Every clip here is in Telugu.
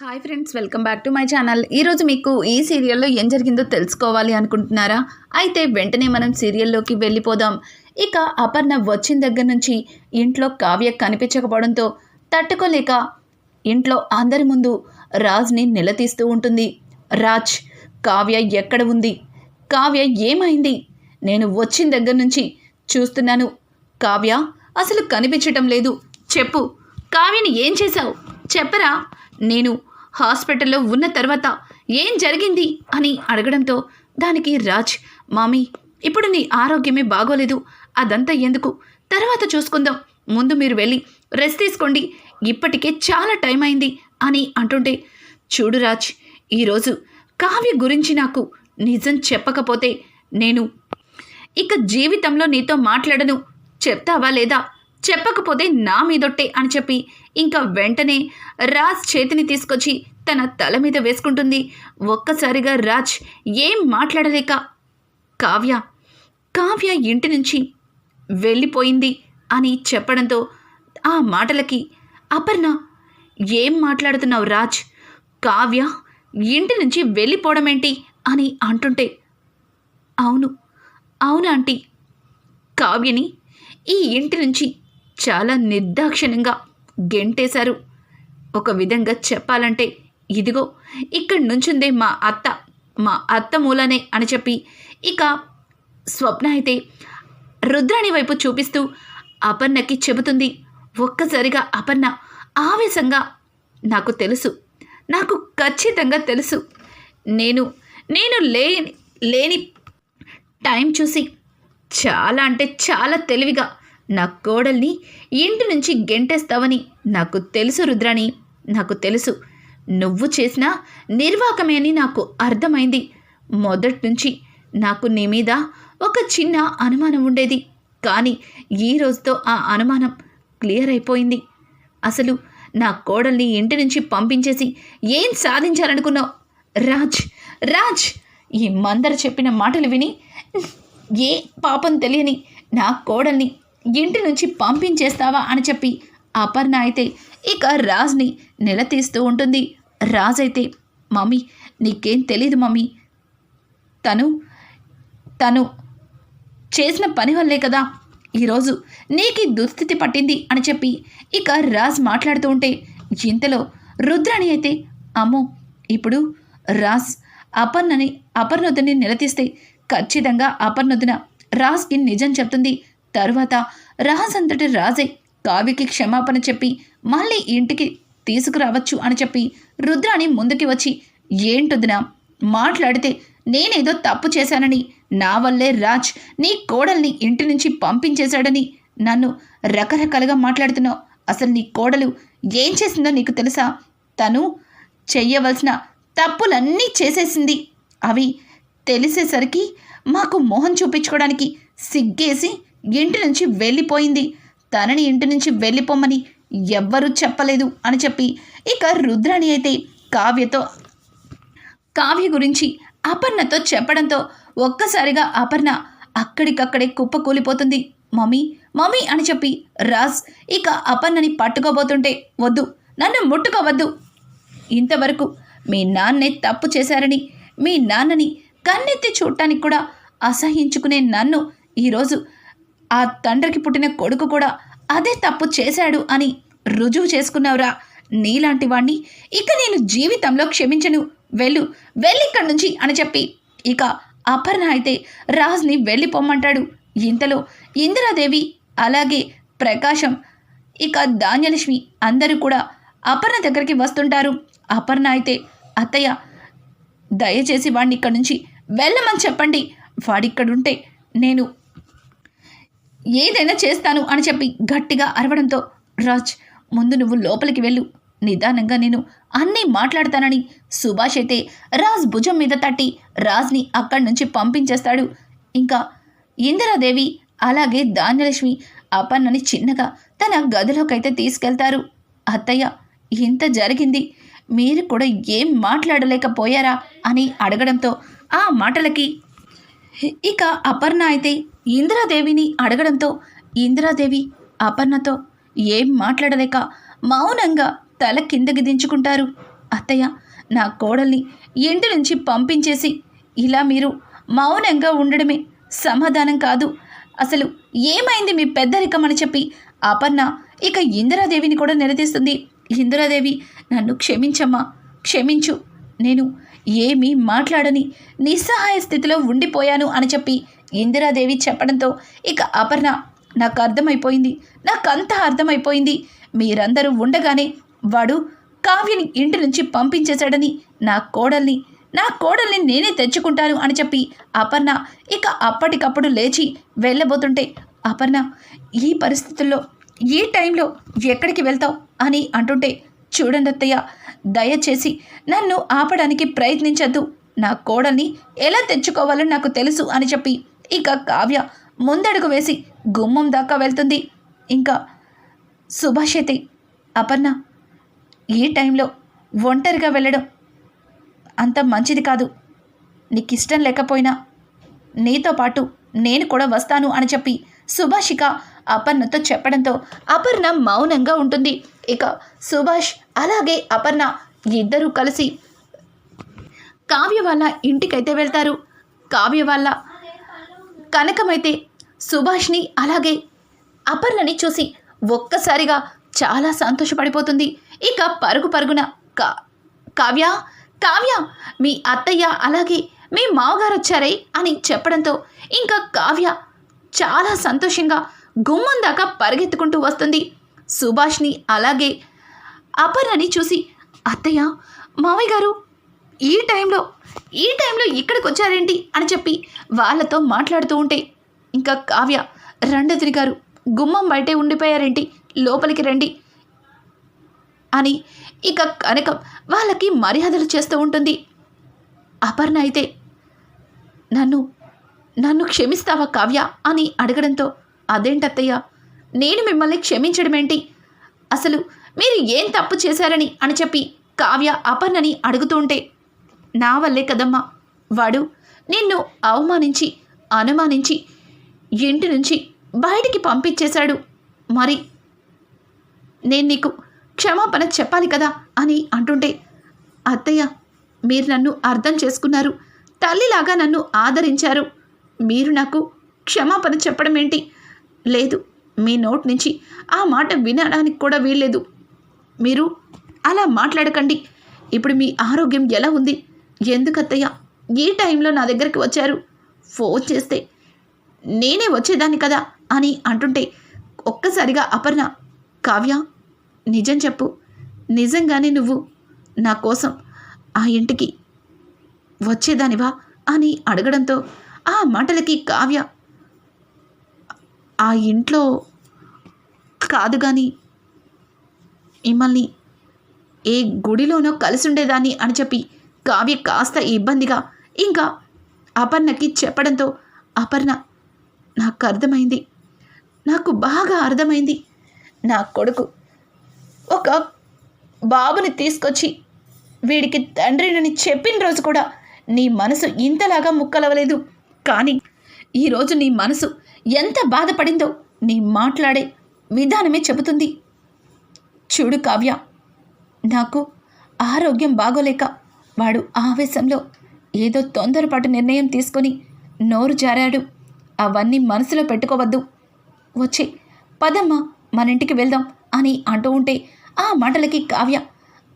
Hi friends welcome back to my channel. ఈరోజు మీకు ఈ సీరియల్లో ఏం జరిగిందో తెలుసుకోవాలి అనుకుంటున్నారా? అయితే వెంటనే మనం సీరియల్లోకి వెళ్ళిపోదాం. ఇక అపర్ణ వచ్చిన దగ్గర నుంచి ఇంట్లో కావ్య కనిపించకపోవడంతో తట్టుకోలేక ఇంట్లో అందరి ముందు రాజ్ని నిలదీస్తూ ఉంటుంది. రాజ్ కావ్య ఎక్కడ ఉంది? కావ్య ఏమైంది? నేను వచ్చిన దగ్గర నుంచి చూస్తున్నాను. కావ్య అసలు కనిపించటం లేదు. చెప్పు కావ్యని ఏం చేశావు? చెప్పరా? నేను హాస్పిటల్లో ఉన్న తర్వాత ఏం జరిగింది అని అడగడంతో దానికి రాజ్ మామీ ఇప్పుడు నీ ఆరోగ్యమే బాగోలేదు. అదంతా ఎందుకు? తర్వాత చూసుకుందాం. ముందు మీరు వెళ్ళి రెస్ట్ తీసుకోండి. ఇప్పటికే చాలా టైం అయింది అని అంటుంటే చూడు రాజ్ ఈరోజు కావ్య గురించి నాకు నిజం చెప్పకపోతే నేను ఇక జీవితంలో నీతో మాట్లాడను. చెప్తావా లేదా? చెప్పకపోతే నా మీదొట్టే అని చెప్పి ఇంకా వెంటనే రాజ్ చేతిని తీసుకొచ్చి తన తల మీద వేసుకుంటుంది. ఒక్కసారిగా రాజ్ ఏం మాట్లాడలేక కావ్య కావ్య ఇంటి నుంచి వెళ్ళిపోయింది అని చెప్పడంతో ఆ మాటలకి అపర్ణ ఏం మాట్లాడుతున్నావు రాజ్? కావ్య ఇంటి నుంచి వెళ్ళిపోవడం ఏంటి అని అంటుంటే అవును అవును ఆంటీ? కావ్యని ఈ ఇంటి నుంచి చాలా నిర్దాక్షిణ్యంగా గెంటేశారు. ఒక విధంగా చెప్పాలంటే ఇదిగో ఇక్కడి నుంచుందే మా అత్త మా అత్త మూలనే అని చెప్పి ఇక స్వప్న అయితే రుద్రాణి వైపు చూపిస్తూ అపర్ణకి చెబుతుంది. ఒక్కసారిగా అపర్ణ ఆవేశంగా నాకు తెలుసు నాకు ఖచ్చితంగా తెలుసు. నేను నేను లేని లేని టైం చూసి చాలా అంటే చాలా తెలివిగా నా కోడల్ని ఇంటి నుంచి గెంటేస్తావని నాకు తెలుసు రుద్రాణి నాకు తెలుసు. నువ్వు చేసిన నిర్వాకమే అని నాకు అర్థమైంది. మొదటి నుంచి నాకు నీ మీద ఒక చిన్న అనుమానం ఉండేది. కానీ ఈ రోజుతో ఆ అనుమానం క్లియర్ అయిపోయింది. అసలు నా కోడల్ని ఇంటి నుంచి పంపించేసి ఏం సాధించాలనుకున్నావు? రాజ్ రాజ్! ఈ మందర చెప్పిన మాటలు విని ఏ పాపం తెలియని నా కోడల్ని ఇంటి నుంచి పంపించేస్తావా అని చెప్పి అపర్ణ అయితే ఇక రాజ్ని నిలదీస్తూ ఉంటుంది. రాజ్ అయితే మమ్మీ నీకేం తెలీదు మమ్మీ. తను తను చేసిన పని వల్లే కదా. ఈరోజు నీకు ఈ దుస్థితి పట్టింది అని చెప్పి ఇక రాజ్ మాట్లాడుతూ ఉంటే ఇంతలో రుద్రాణి అయితే అమ్మో ఇప్పుడు రాజ్ అపర్ణని అపర్ణొద్దని నిలదీస్తే ఖచ్చితంగా అపర్ణొద్దున రాజ్కి నిజం చెప్తుంది. తరువాత రాజ్ రాజే కావ్యకి క్షమాపణ చెప్పి మళ్ళీ ఇంటికి తీసుకురావచ్చు అని చెప్పి రుద్రాణి ముందుకి వచ్చి ఏంటొద్దునా మాట్లాడితే నేనేదో తప్పు చేశానని నా వల్లే రాజ్ నీ కోడల్ని ఇంటి నుంచి పంపించేశాడని నన్ను రకరకాలుగా మాట్లాడుతున్నావు. అసలు నీ కోడలు ఏం చేసిందో నీకు తెలుసా? తను చెయ్యవలసిన తప్పులన్నీ చేసేసింది. అవి తెలిసేసరికి మాకు మొహం చూపించుకోవడానికి సిగ్గేసి ఇంటి నుంచి వెళ్ళిపోయింది. తనని ఇంటి నుంచి వెళ్ళిపోమని ఎవ్వరూ చెప్పలేదు అని చెప్పి ఇక రుద్రాణి అయితే కావ్యతో కావ్య గురించి అపర్ణతో చెప్పడంతో ఒక్కసారిగా అపర్ణ అక్కడికక్కడే కుప్పకూలిపోతుంది. మమ్మీ మమ్మీ అని చెప్పి రాజ్ ఇక అపర్ణని పట్టుకోబోతుంటే వద్దు నన్ను ముట్టుకోవద్దు. ఇంతవరకు మీ నాన్నే తప్పు చేశారని మీ నాన్నని కన్నెత్తి చూడటానికి కూడా అసహించుకునే నన్ను ఈరోజు ఆ తండ్రికి పుట్టిన కొడుకు కూడా అదే తప్పు చేశాడు అని రుజువు చేసుకున్నావురా. నీలాంటి వాణ్ణి ఇక నేను జీవితంలో క్షమించను. వెళ్ళు వెళ్ళిక్కడి నుంచి అని చెప్పి ఇక అపర్ణ అయితే రాజ్ని వెళ్ళిపోమ్మంటాడు ఇంతలో ఇందిరాదేవి అలాగే ప్రకాశం ఇక ధాన్యలక్ష్మి అందరూ కూడా అపర్ణ దగ్గరికి వస్తుంటారు. అపర్ణ అయితే అత్తయ్య దయచేసి వాడిని ఇక్కడి నుంచి వెళ్ళమని చెప్పండి. వాడిక్కడుంటే నేను ఏదైనా చేస్తాను అని చెప్పి గట్టిగా అరవడంతో రాజ్ ముందు నువ్వు లోపలికి వెళ్ళు. నిదానంగా నేను అన్నీ మాట్లాడతానని సుభాష్ అయితే రాజ్ భుజం మీద తట్టి రాజ్ని అక్కడి నుంచి పంపించేస్తాడు. ఇంకా ఇందిరాదేవి అలాగే ధాన్యలక్ష్మి అపన్నని చిన్నగా తన గదిలోకైతే తీసుకెళ్తారు. అత్తయ్య ఇంత జరిగింది మీరు కూడా ఏం మాట్లాడలేకపోయారా అని అడగడంతో ఆ మాటలకి ఇక అపర్ణ అయితే ఇందిరాదేవిని అడగడంతో ఇందిరాదేవి అపర్ణతో ఏం మాట్లాడలేక మౌనంగా తల కిందకి దించుకుంటారు. అత్తయ్య నా కోడల్ని ఇంటి నుంచి పంపించేసి ఇలా మీరు మౌనంగా ఉండడమే సమాధానం కాదు. అసలు ఏమైంది మీ పెద్దరికం అని చెప్పి అపర్ణ ఇక ఇందిరాదేవిని కూడా నిలదీస్తుంది. ఇందిరాదేవి నన్ను క్షమించమ్మా క్షమించు. నేను ఏమీ మాట్లాడని నిస్సహాయ స్థితిలో ఉండిపోయాను అని చెప్పి ఇందిరాదేవి చెప్పడంతో ఇక అపర్ణ నాకు అర్థమైపోయింది. నాకంతా అర్థమైపోయింది. మీరందరూ ఉండగానే వాడు కావ్యని ఇంటి నుంచి పంపించేశాడని నా కోడల్ని నా కోడల్ని నేనే తెచ్చుకుంటాను అని చెప్పి అపర్ణ ఇక అప్పటికప్పుడు లేచి వెళ్ళబోతుంటే అపర్ణ ఈ పరిస్థితుల్లో ఈ టైంలో ఎక్కడికి వెళ్తావు? అని అంటుంటే చూడండి అత్తయ్య దయచేసి నన్ను ఆపడానికి ప్రయత్నించద్దు. నా కోడల్ని ఎలా తెచ్చుకోవాలో నాకు తెలుసు అని చెప్పి ఇక కావ్య ముందడుగు వేసి గుమ్మం దాకా వెళ్తుంది. ఇంకా సుభాషితి అపర్ణ ఈ టైంలో ఒంటరిగా వెళ్ళడం అంత మంచిది కాదు. నీకు ఇష్టం లేకపోయినా నీతో పాటు నేను కూడా వస్తాను అని చెప్పి సుభాషిక అపర్ణతో చెప్పడంతో అపర్ణ మౌనంగా ఉంటుంది. ఇక సుభాష్ అలాగే అపర్ణ ఇద్దరూ కలిసి కావ్య వాళ్ళ ఇంటికైతే వెళ్తారు. కావ్య వాళ్ళ కనకమైతే సుభాష్ని అలాగే అపర్ణని చూసి ఒక్కసారిగా చాలా సంతోషపడిపోతుంది. ఇక పరుగు పరుగున కా కావ్య కావ్య మీ అత్తయ్య అలాగే మీ మావగారు వచ్చారే అని చెప్పడంతో ఇంకా కావ్య చాలా సంతోషంగా గుమ్మం దాకా పరిగెత్తుకుంటూ వస్తుంది. సుభాష్ని అలాగే అపర్ణని చూసి అత్తయ్య మామయ్య గారు ఈ టైంలో ఈ టైంలో ఇక్కడికి వచ్చారేంటి అని చెప్పి వాళ్ళతో మాట్లాడుతూ ఉంటే ఇంకా కావ్య రండదిరి గారు గుమ్మం బయటే ఉండిపోయారేంటి? లోపలికి రండి అని ఇక కనకం వాళ్ళకి మర్యాదలు చేస్తూ ఉంటుంది. అపర్ణ అయితే నన్ను నన్ను క్షమిస్తావా కావ్య? అని అడగడంతో అదేంటత్తయ్య నేను మిమ్మల్ని క్షమించడం ఏంటి? అసలు మీరు ఏం తప్పు చేశారని అని చెప్పి కావ్య అపర్ణని అడుగుతుంటే నా వల్లే కదమ్మా. వాడు నిన్ను అవమానించి అనుమానించి ఇంటి నుంచి బయటికి పంపించేశాడు. మరి నేను నీకు క్షమాపణ చెప్పాలి కదా అని అంటుంటే అత్తయ్య మీరు నన్ను అర్థం చేసుకున్నారు. తల్లిలాగా నన్ను ఆదరించారు. మీరు నాకు క్షమాపణ చెప్పడం ఏంటి? లేదు. మీ నోట్ నుంచి ఆ మాట వినడానికి కూడా వీల్లేదు. మీరు అలా మాట్లాడకండి. ఇప్పుడు మీ ఆరోగ్యం ఎలా ఉంది? ఎందుకత్తయ్య? ఈ టైంలో నా దగ్గరికి వచ్చారు. ఫోన్ చేస్తే నేనే వచ్చేదాన్ని కదా అని అంటుంటే ఒక్కసారిగా అపర్ణ కావ్య నిజం చెప్పు. నిజంగానే నువ్వు నా కోసం ఆ ఇంటికి వచ్చేదానివా అని అడగడంతో ఆ మాటలకి కావ్య ఆ ఇంట్లో కాదు కానీ మిమ్మల్ని ఏ గుడిలోనో కలిసి ఉండేదాన్ని అని చెప్పి కావ్య కాస్త ఇబ్బందిగా ఇంకా అపర్ణకి చెప్పడంతో అపర్ణ నాకు అర్థమైంది. నాకు బాగా అర్థమైంది. నా కొడుకు ఒక బాబుని తీసుకొచ్చి వీడికి తండ్రినని చెప్పిన రోజు కూడా నీ మనసు ఇంతలాగా ముక్కలవలేదు. కానీ ఈరోజు నీ మనసు ఎంత బాధపడిందో నీ మాట్లాడే విధానమే చెబుతుంది. చూడు కావ్య నాకు ఆరోగ్యం బాగోలేక వాడు ఆవేశంలో ఏదో తొందరపాటు నిర్ణయం తీసుకొని నోరు జారాడు. అవన్నీ మనసులో పెట్టుకోవద్దు. వచ్చే పదమ్మా మన ఇంటికి వెళ్దాం అని అంటూ ఉంటే ఆ మాటలకి కావ్య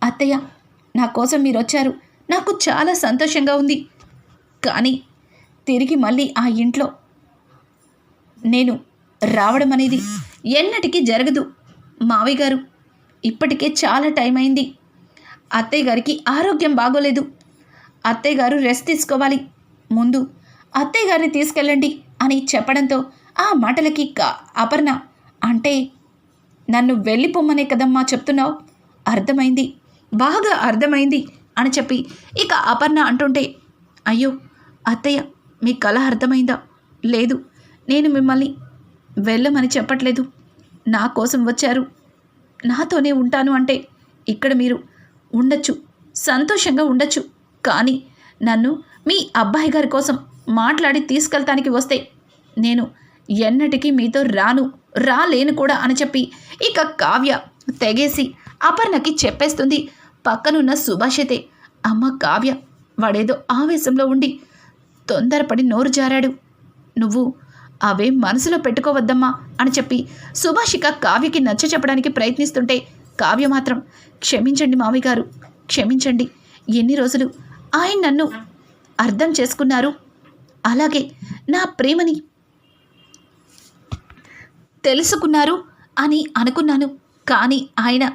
అత్తయ్య నా కోసం మీరు వచ్చారు నాకు చాలా సంతోషంగా ఉంది. కానీ తిరిగి మళ్ళీ ఆ ఇంట్లో నేను రావడం అనేది ఎన్నటికీ జరగదు మావి గారు. ఇప్పటికే చాలా టైం అయింది. అత్తయ్య గారికి ఆరోగ్యం బాగోలేదు. అత్తయ్య గారు రెస్ట్ తీసుకోవాలి. ముందు అత్తయ్య గారిని తీసుకెళ్ళండి అని చెప్పడంతో ఆ మాటలకి అపర్ణ అంటే నన్ను వెళ్ళిపోమ్మనే కదమ్మా చెప్తున్నావు. అర్థమైంది. బాగా అర్థమైంది అని చెప్పి ఇక అపర్ణ అంటుంటే అయ్యో అత్తయ్య మీ కళ అర్థమైందా? లేదు. నేను మిమ్మల్ని వెళ్ళమని చెప్పట్లేదు. నా కోసం వచ్చారు. నాతోనే ఉంటాను అంటే ఇక్కడ మీరు ఉండొచ్చు. సంతోషంగా ఉండొచ్చు. కానీ నన్ను మీ అబ్బాయి గారి కోసం మాట్లాడి తీసుకెళ్తానికి వస్తే నేను ఎన్నటికీ మీతో రాను రాలేను కూడా అని చెప్పి ఇక కావ్య తెగేసి అపర్ణకి చెప్పేస్తుంది. పక్కనున్న సుభాషితే అమ్మ కావ్య వాడేదో ఆవేశంలో ఉండి తొందరపడి నోరు జారాడు. నువ్వు అవేం మనసులో పెట్టుకోవద్దమ్మా అని చెప్పి సుభాషిక కావ్యకి నచ్చ చెప్పడానికి ప్రయత్నిస్తుంటే కావ్య మాత్రం క్షమించండి మామయ్య గారు క్షమించండి. ఎన్ని రోజులు? ఆయన నన్ను అర్థం చేసుకున్నారు. అలాగే నా ప్రేమని తెలుసుకున్నారు అని అనుకున్నాను. కానీ ఆయన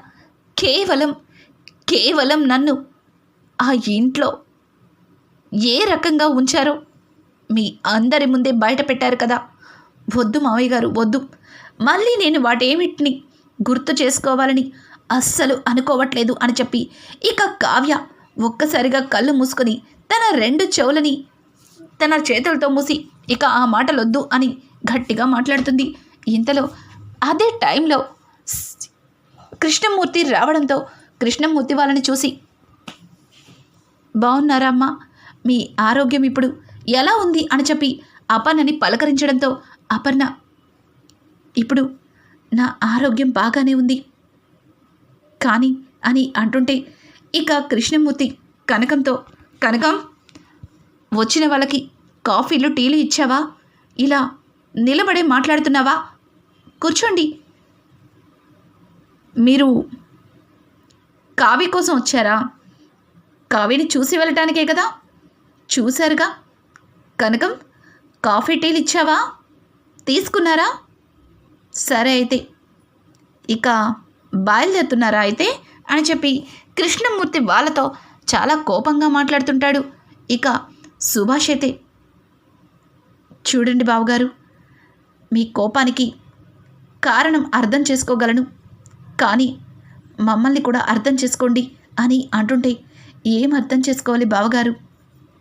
కేవలం కేవలం నన్ను ఆ ఇంట్లో ఏ రకంగా ఉంచారో మీ అందరి ముందే బయట పెట్టారు కదా. వద్దు మావయ్య గారు వద్దు. మళ్ళీ నేను వాటేమిటిని గుర్తు చేసుకోవాలని అస్సలు అనుకోవట్లేదు అని చెప్పి ఇక కావ్య ఒక్కసారిగా కళ్ళు మూసుకొని తన రెండు చెవులని తన చేతులతో మూసి ఇక ఆ మాటలొద్దు అని గట్టిగా మాట్లాడుతుంది. ఇంతలో అదే టైంలో కృష్ణమూర్తి రావడంతో కృష్ణమూర్తి వాళ్ళని చూసి బాగున్నారా అమ్మా? మీ ఆరోగ్యం ఇప్పుడు ఎలా ఉంది? అని చెప్పి అపర్ణని పలకరించడంతో అపర్ణ ఇప్పుడు నా ఆరోగ్యం బాగానే ఉంది. కానీ అని అంటుంటే ఇక కృష్ణమూర్తి కనకంతో కనకం వచ్చిన వాళ్ళకి కాఫీలు టీలు ఇచ్చావా? ఇలా నిలబడే మాట్లాడుతున్నావా? కూర్చోండి. మీరు కావ్య కోసం వచ్చారా? కావ్యని చూసి వెళ్ళటానికే కదా? చూశారుగా? కనకం కాఫీ టీలు ఇచ్చావా? తీసుకున్నారా? సరే అయితే. ఇక బయలుదేరుతున్నారా అయితే? అని చెప్పి కృష్ణమూర్తి వాళ్ళతో చాలా కోపంగా మాట్లాడుతుంటాడు. ఇక సుభాష్ అయితే చూడండి బావగారు మీ కోపానికి కారణం అర్థం చేసుకోగలను. కానీ మమ్మల్ని కూడా అర్థం చేసుకోండి అని అంటుంటే ఏం అర్థం చేసుకోవాలి బావగారు?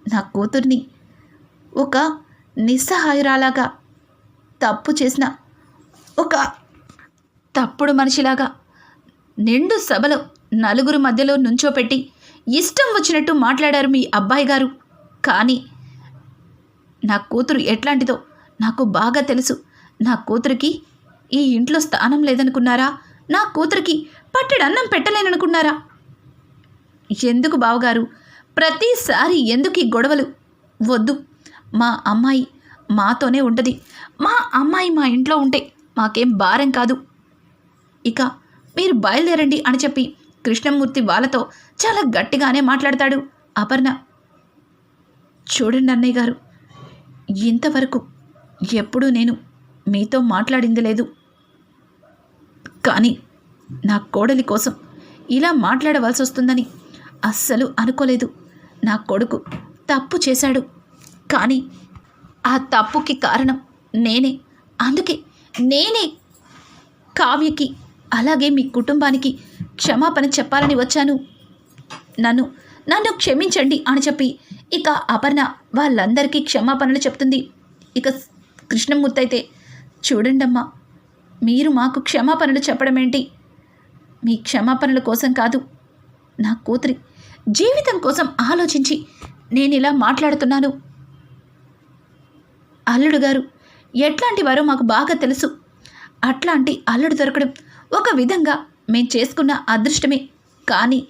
నా కూతుర్ని ఒక నిస్సహాయురాలాగా తప్పు చేసిన ఒక తప్పుడు మనిషిలాగా నిండు సభలో నలుగురు మధ్యలో నుంచోపెట్టి ఇష్టం వచ్చినట్టు మాట్లాడారు మీ అబ్బాయి గారు. కానీ నా కూతురు ఎట్లాంటిదో నాకు బాగా తెలుసు. నా కూతురికి ఈ ఇంట్లో స్థానం లేదనుకున్నారా? నా కూతురికి పట్టెడన్నం పెట్టలేననుకున్నారా? ఎందుకు బావగారు? ప్రతిసారి ఎందుకు ఈ గొడవలు? వద్దు. మా అమ్మాయి మాతోనే ఉంటుంది. మా అమ్మాయి మా ఇంట్లో ఉంటే మాకేం భారం కాదు. ఇక మీరు బయలుదేరండి అని చెప్పి కృష్ణమూర్తి వాళ్ళతో చాలా గట్టిగానే మాట్లాడతాడు అపర్ణ. చూడండి అన్నయ్య గారు ఇంతవరకు ఎప్పుడూ నేను మీతో మాట్లాడింది లేదు. కానీ నా కోడలి కోసం ఇలా మాట్లాడవలసి వస్తుందని అస్సలు అనుకోలేదు. నా కొడుకు తప్పు చేశాడు. కానీ ఆ తప్పుకి కారణం నేనే. అందుకే నేనే కావ్యకి అలాగే మీ కుటుంబానికి క్షమాపణ చెప్పాలని వచ్చాను. నన్ను నన్ను క్షమించండి అని చెప్పి ఇక అపర్ణ వాళ్ళందరికీ క్షమాపణలు చెప్తుంది. ఇక కృష్ణమూర్తి అయితే చూడండమ్మా మీరు మాకు క్షమాపణలు చెప్పడం ఏంటి? మీ క్షమాపణల కోసం కాదు నా కూతురి జీవితం కోసం ఆలోచించి నేను ఇలా మాట్లాడుతున్నాను. అల్లుడు గారు ఎట్లాంటి వారో మాకు బాగా తెలుసు. అట్లాంటి అల్లుడు దొరకడం ఒక విధంగా మేం చేసుకున్న అదృష్టమే. కానీ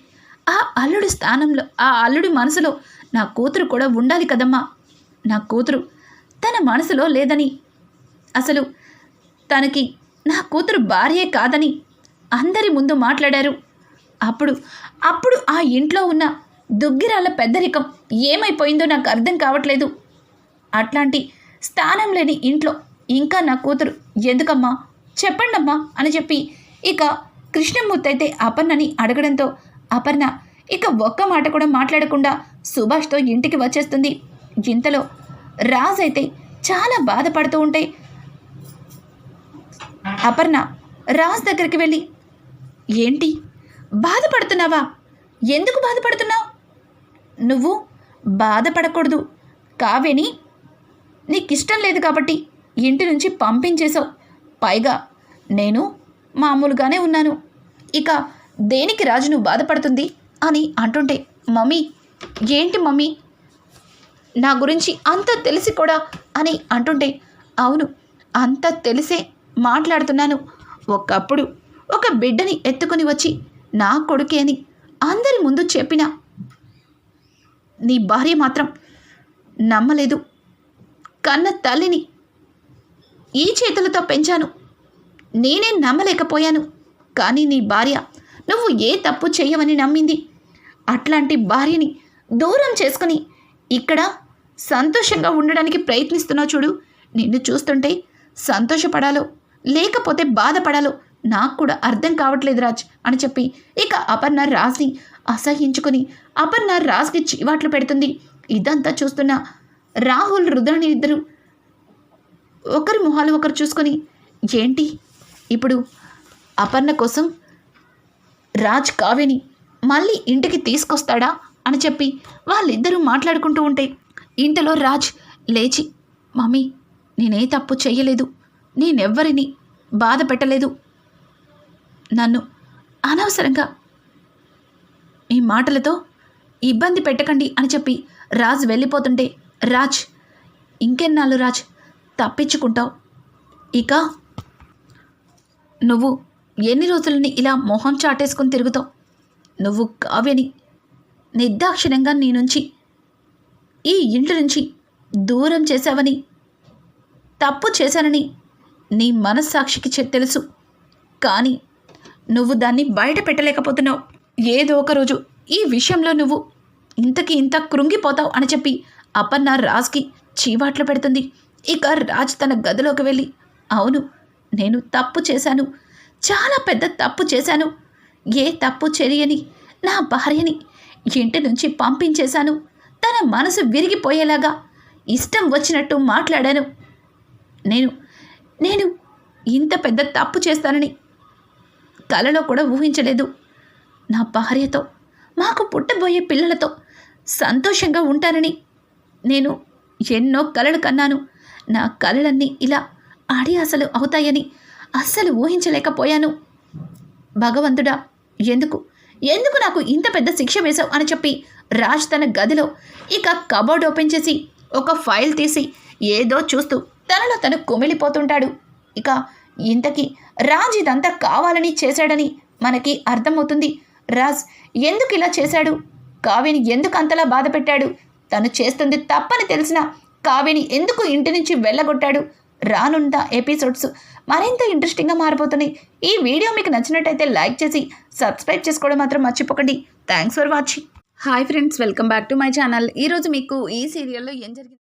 ఆ అల్లుడి స్థానంలో ఆ అల్లుడి మనసులో నా కూతురు కూడా ఉండాలి కదమ్మా. నా కూతురు తన మనసులో లేదని. అసలు తనకి నా కూతురు భార్యే కాదని అందరి ముందు మాట్లాడారు. అప్పుడు అప్పుడు ఆ ఇంట్లో ఉన్న దుగ్గిరాల పెద్దరికం ఏమైపోయిందో నాకు అర్థం కావట్లేదు. అట్లాంటి స్థానం లేని ఇంట్లో ఇంకా నా కూతురు ఎందుకమ్మా? చెప్పండమ్మా అని చెప్పి ఇక కృష్ణమూర్తి అయితే అపర్ణని అడగడంతో అపర్ణ ఇక ఒక్క మాట కూడా మాట్లాడకుండా సుభాష్తో ఇంటికి వచ్చేస్తుంది. ఇంతలో రాజ్ అయితే చాలా బాధపడుతూ ఉంటే అపర్ణ రాజ్ దగ్గరికి వెళ్ళి ఏంటి? బాధపడుతున్నావా? ఎందుకు బాధపడుతున్నావు? నువ్వు బాధపడకూడదు. కావ్యని నీకు ఇష్టం లేదు కాబట్టి ఇంటి నుంచి పంపించేశావు. పైగా నేను మామూలుగానే ఉన్నాను. ఇక దేనికి రాజు నువ్వు బాధపడుతుంది అని అంటుంటే మమ్మీ ఏంటి మమ్మీ? నా గురించి అంత తెలిసి కూడా అని అంటుంటే అవును అంత తెలిసే మాట్లాడుతున్నాను. ఒకప్పుడు ఒక బిడ్డని ఎత్తుకొని వచ్చి నా కొడుకే అని అందరి ముందు చెప్పిన నీ భార్య మాత్రం నమ్మలేదు. కన్న తల్లిని ఈ చేతులతో పెంచాను. నేనే నమ్మలేకపోయాను. కానీ నీ భార్య నువ్వు ఏ తప్పు చేయవని నమ్మింది. అట్లాంటి భార్యని దూరం చేసుకుని ఇక్కడ సంతోషంగా ఉండడానికి ప్రయత్నిస్తున్నావు చూడు. నిన్ను చూస్తుంటే సంతోషపడాలో లేకపోతే బాధపడాలో నాకు కూడా అర్థం కావట్లేదు రాజ్ అని చెప్పి ఇక అపర్ణ రాజ్ని అసహించుకుని అపర్ణ రాజ్కి చీవాట్లు పెడుతుంది. ఇదంతా చూస్తున్న రాహుల్ రుద్రని ఇద్దరు ఒకరి మొహాలు ఒకరు చూసుకొని ఏంటి? ఇప్పుడు అపర్ణ కోసం రాజ్ కావ్యని మళ్ళీ ఇంటికి తీసుకొస్తాడా? అని చెప్పి వాళ్ళిద్దరూ మాట్లాడుకుంటూ ఉంటే ఇంతలో రాజ్ లేచి మమ్మీ నేనే తప్పు చేయలేదు నేనెవ్వరిని బాధ పెట్టలేదు. నన్ను అనవసరంగా ఈ మాటలతో ఇబ్బంది పెట్టకండి అని చెప్పి రాజ్ వెళ్ళిపోతుంటే రాజ్ ఇంకెన్నాళ్ళు రాజ్? తప్పించుకుంటావు. ఇక నువ్వు ఎన్ని రోజులని ఇలా మొహం చాటేసుకుని తిరుగుతావు? నువ్వు కావ్యని నిర్దాక్షిణ్యంగా నీ నుంచి ఈ ఇంటి నుంచి దూరం చేశావని తప్పు చేశానని నీ మనస్సాక్షికి తెలుసు. కానీ నువ్వు దాన్ని బయట పెట్టలేకపోతున్నావు. ఏదో ఒక రోజు ఈ విషయంలో నువ్వు ఇంతకి ఇంత కృంగిపోతావు అని చెప్పి అపర్ణ రాజ్కి చీవాట్లు పెడుతుంది. ఇక రాజ్ తన గదిలోకి వెళ్ళి అవును నేను తప్పు చేశాను. చాలా పెద్ద తప్పు చేశాను. ఏ తప్పు చెరియని నా భార్యని ఇంటి నుంచి పంపించేశాను. తన మనసు విరిగిపోయేలాగా ఇష్టం వచ్చినట్టు మాట్లాడాను. నేను నేను ఇంత పెద్ద తప్పు చేస్తానని కలలో కూడా ఊహించలేదు. నా భార్యతో మాకు పుట్టబోయే పిల్లలతో సంతోషంగా ఉంటానని నేను ఎన్నో కలలు కన్నాను. నా కలలన్నీ ఇలా ఆడి అసలు అవుతాయని అస్సలు ఊహించలేకపోయాను. భగవంతుడా ఎందుకు? ఎందుకు నాకు ఇంత పెద్ద శిక్ష వేశావు అని చెప్పి రాజ్ తన గదిలో ఇక కబోర్డ్ ఓపెన్ చేసి ఒక ఫైల్ తీసి ఏదో చూస్తూ తనలో తను కుమిలిపోతుంటాడు. ఇక ఇంతకీ రాజ్ ఇదంతా కావాలని చేశాడని మనకి అర్థమవుతుంది. రాజ్ ఎందుకు ఇలా చేశాడు? కావ్యని ఎందుకు అంతలా బాధ పెట్టాడు తను చేస్తుంది తప్పని తెలిసిన కావ్యని ఎందుకు ఇంటి నుంచి వెళ్ళగొట్టాడు? రానున్న ఎపిసోడ్స్ మరింత ఇంట్రెస్టింగ్గా మారిపోతున్నాయి. ఈ వీడియో మీకు నచ్చినట్టయితే లైక్ చేసి సబ్స్క్రైబ్ చేసుకోవడం మాత్రం మర్చిపోకండి. Thanks for watching. Hi friends welcome back to my channel. ఈరోజు మీకు ఈ సీరియల్లో ఏం జరిగింది?